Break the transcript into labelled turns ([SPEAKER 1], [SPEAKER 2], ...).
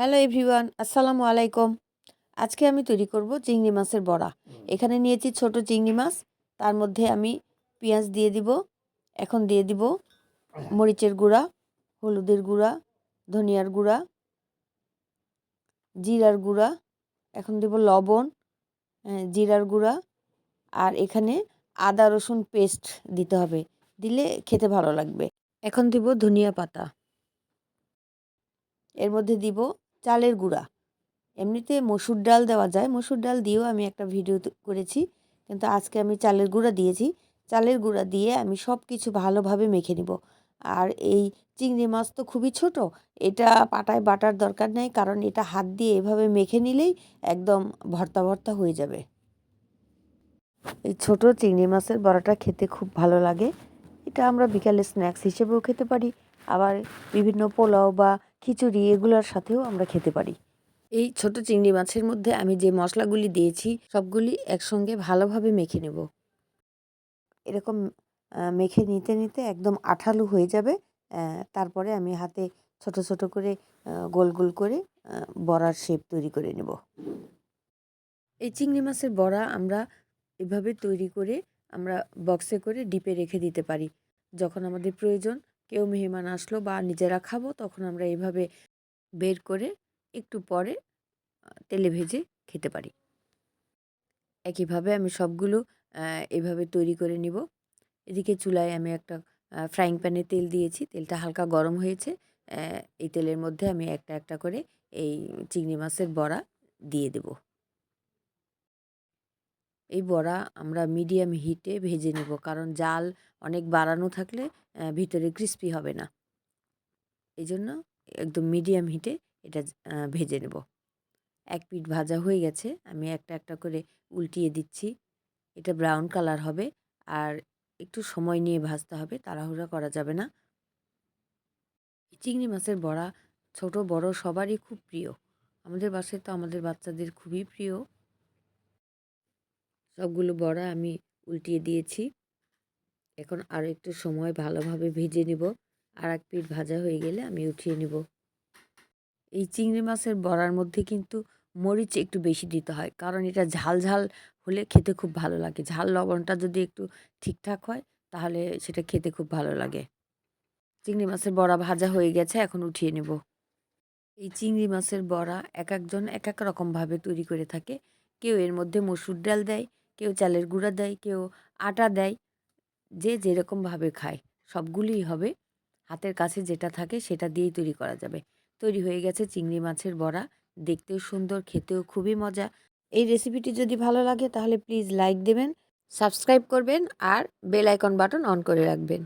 [SPEAKER 1] Hello everyone আসসালামু আলাইকুম। আজকে আমি তৈরি করব চিংড়ি মাছের বড়া। এখানে নিয়েছি ছোট চিংড়ি মাছ তার মধ্যে আমি পেঁয়াজ দিয়ে দিব এখন দিয়ে দিব মরিচের গুঁড়া হলুদের গুঁড়া ধনিয়ার গুঁড়া জিরার গুঁড়া এখন দেব লবণ জিরার গুঁড়া আর এখানে আদা রসুন পেস্ট দিতে হবে দিলে খেতে ভালো লাগবে। এখন দিব ধনিয়া পাতা। এর মধ্যে দিব চালের গুঁড়া। এমনিতে মসুর ডাল দেওয়া যায়। মসুর ডাল দিয়েও আমি একটা ভিডিও করেছি। কিন্তু আজকে আমি চালের গুঁড়া দিয়েছি। চালের গুঁড়া দিয়ে আমি সব কিছু ভালোভাবে মেখে নিব। আর এই চিংড়ি মাছ তো খুবই ছোট। এটা পাটায় বাটার দরকার নেই। কারণ এটা হাত দিয়ে এভাবে মেখে নিলেই একদম ভর্তা ভর্তা হয়ে যাবে। এই ছোট চিংড়ি মাছের বড়াটা খেতে খুব ভালো লাগে। এটা আমরা বিকালে স্ন্যাক্স হিসেবেও খেতে পারি। আবার বিভিন্ন পোলাও বা খিচুড়ি এগুলোর সাথেও আমরা খেতে পারি। এই ছোট চিংড়ি মাছের মধ্যে আমি যে মশলাগুলি দিয়েছি সবগুলি একসঙ্গে ভালোভাবে মেখে নেব। এরকম মেখে নিতে নিতে একদম আঠালো হয়ে যাবে। তারপরে আমি হাতে ছোট ছোট করে গোল গোল করে বড়ার শেপ তৈরি করে নেব। এই চিংড়ি মাছের বড়া আমরা এভাবে তৈরি করে আমরা বক্সে করে ডিপে রেখে দিতে পারি যখন আমাদের প্রয়োজন। কেউ মেহমান আসলো বা নিজেরা খাব, তখন আমরা এইভাবে বের করে একটু পরে তেলে ভেজে খেতে পারি। একইভাবে আমি সবগুলো এভাবে তৈরি করে নিব। এদিকে চুলায় আমি একটা ফ্রাইং প্যানে তেল দিয়েছি। তেলটা হালকা গরম হয়েছে। এই তেলের মধ্যে আমি একটা একটা করে এই চিংড়ি মাছের বড়া দিয়ে দেব। এই বড়া আমরা মিডিয়াম হিটে ভেজে নেব। কারণ জাল অনেক বাড়ানো থাকলে ভিতরে ক্রিস্পি হবে না। এই জন্য একদম মিডিয়াম হিটে এটা ভেজে নেব। এক পিঠ ভাজা হয়ে গেছে। আমি একটা একটা করে উল্টিয়ে দিচ্ছি। এটা ব্রাউন কালার হবে। আর একটু সময় নিয়ে ভাজতে হবে। তাড়াহুড়া করা যাবে না। চিংড়ি মাছের বড়া ছোট, বড় সবারই খুব প্রিয়। আমাদের বাসায় তো আমাদের বাচ্চাদের খুবই প্রিয়। সবগুলো বড়া আমি উল্টিয়ে দিয়েছি। এখন আরও একটু সময় ভালোভাবে ভেজে নিব। আর এক পিঠ ভাজা হয়ে গেলে আমি উঠিয়ে নিব। এই চিংড়ি মাছের বড়ার মধ্যে কিন্তু মরিচ একটু বেশি দিতে হয়, কারণ এটা ঝাল ঝাল হলে খেতে খুব ভালো লাগে। ঝাল লবণটা যদি একটু ঠিকঠাক হয়, তাহলে সেটা খেতে খুব ভালো লাগে। চিংড়ি মাছের বড়া ভাজা হয়ে গেছে, এখন উঠিয়ে নেব। এই চিংড়ি মাছের বড়া এক একজন এক এক রকমভাবে তৈরি করে থাকে। কেউ এর মধ্যে মসুর ডাল দেয় কেউ চালের গুঁড়া দেয়, কেউ আটা দেয়, যে যেরকমভাবে খায়। সবগুলিই হবে হাতের কাছে যেটা থাকে সেটা দিয়েই তৈরি করা যাবে। তৈরি হয়ে গেছে চিংড়ি মাছের বড়া। দেখতেও সুন্দর, খেতেও খুবই মজা। এই রেসিপিটি যদি ভালো লাগে তাহলে প্লিজ লাইক দেবেন, সাবস্ক্রাইব করবেন আর বেল আইকন বাটন অন করে রাখবেন।